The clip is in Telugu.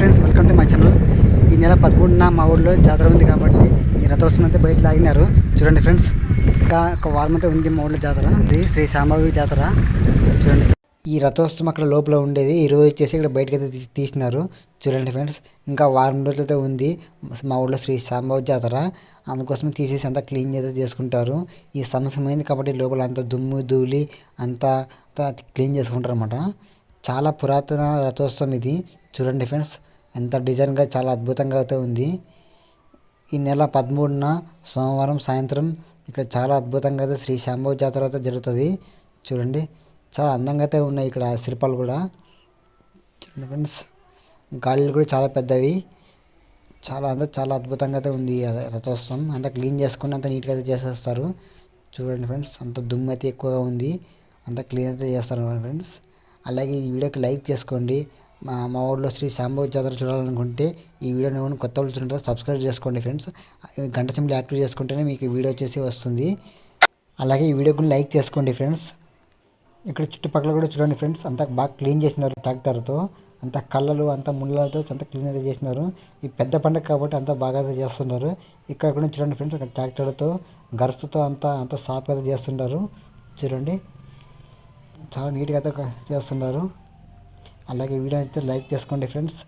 Friends welcome to my channel ఈ నెల పదమూడున మా ఊళ్ళో జాతర ఉంది కాబట్టి ఈ రథోత్సవం అయితే బయట లాగినారు. చూడండి ఫ్రెండ్స్ ఇంకా ఒక వారం అయితే ఉంది మా ఊళ్ళో జాతర. ఇది శ్రీ సాంబావి జాతర. చూడండి. ఈ రథోత్సవం అక్కడ లోపల ఉండేది. ఈ రోజు వచ్చేసి ఇక్కడ బయటకు అయితే తీసినారు. చూడండి ఫ్రెండ్స్ ఇంకా వారం రోజులతో ఉంది మా ఊళ్ళో శ్రీ సాంబావి జాతర. అందుకోసం తీసేసి అంతా క్లీన్ చేసి చేసుకుంటారు. ఈ సంవత్సరం అయింది కాబట్టి లోపల అంతా దుమ్ము ధూళి అంతా అంతా క్లీన్ చేసుకుంటారు అనమాట చాలా పురాతన రథోత్సవం ఇది. చూడండి ఫ్రెండ్స్ ఎంత డిజైన్గా చాలా అద్భుతంగా అయితే ఉంది. ఈ నెల పదమూడున సోమవారం సాయంత్రం ఇక్కడ చాలా అద్భుతంగా అయితే శ్రీ శాంభవ జాతర అయితే జరుగుతుంది. చూడండి చాలా అందంగా అయితే ఉన్నాయి ఇక్కడ శిల్పాలు కూడా. చూడండి ఫ్రెండ్స్ గాలిలు కూడా చాలా పెద్దవి. చాలా అంత చాలా అద్భుతంగా అయితే ఉంది రథోత్సవం. అంతా క్లీన్ చేసుకుని అంత నీట్గా అయితే చేసేస్తారు. చూడండి ఫ్రెండ్స్ అంత దుమ్ము అయితే ఎక్కువగా ఉంది. అంత క్లీన్ అయితే చేస్తారు ఫ్రెండ్స్. అలాగే ఈ వీడియోకి లైక్ చేసుకోండి. మా మా ఊళ్ళో శ్రీ శాంభవి జాతర చూడాలనుకుంటే ఈ వీడియోని ఏమైనా కొత్త వాళ్ళు చూడండి సబ్స్క్రైబ్ చేసుకోండి ఫ్రెండ్స్. గంట సింబల్ యాక్టివ్ చేసుకుంటేనే మీకు వీడియో వచ్చేసి వస్తుంది. అలాగే ఈ వీడియోకి లైక్ చేసుకోండి ఫ్రెండ్స్. ఇక్కడ చుట్టుపక్కల కూడా చూడండి ఫ్రెండ్స్ అంతా బాగా క్లీన్ చేసినారు ట్రాక్టర్తో. అంత కళ్ళలు అంత ముళ్ళతో అంత క్లీన్ అయితే చేసినారు. ఈ పెద్ద పండుగ కాబట్టి అంతా బాగా అయితే చేస్తున్నారు. ఇక్కడ కూడా చూడండి ఫ్రెండ్స్ ట్రాక్టర్తో గరుస్తుతో అంతా అంత సాఫ్ అయితే చేస్తుంటారు చూడండి. చాలా నీట్గా అయితే చేస్తున్నారు. అలాగే వీడియో అయితే లైక్ చేసుకోండి ఫ్రెండ్స్.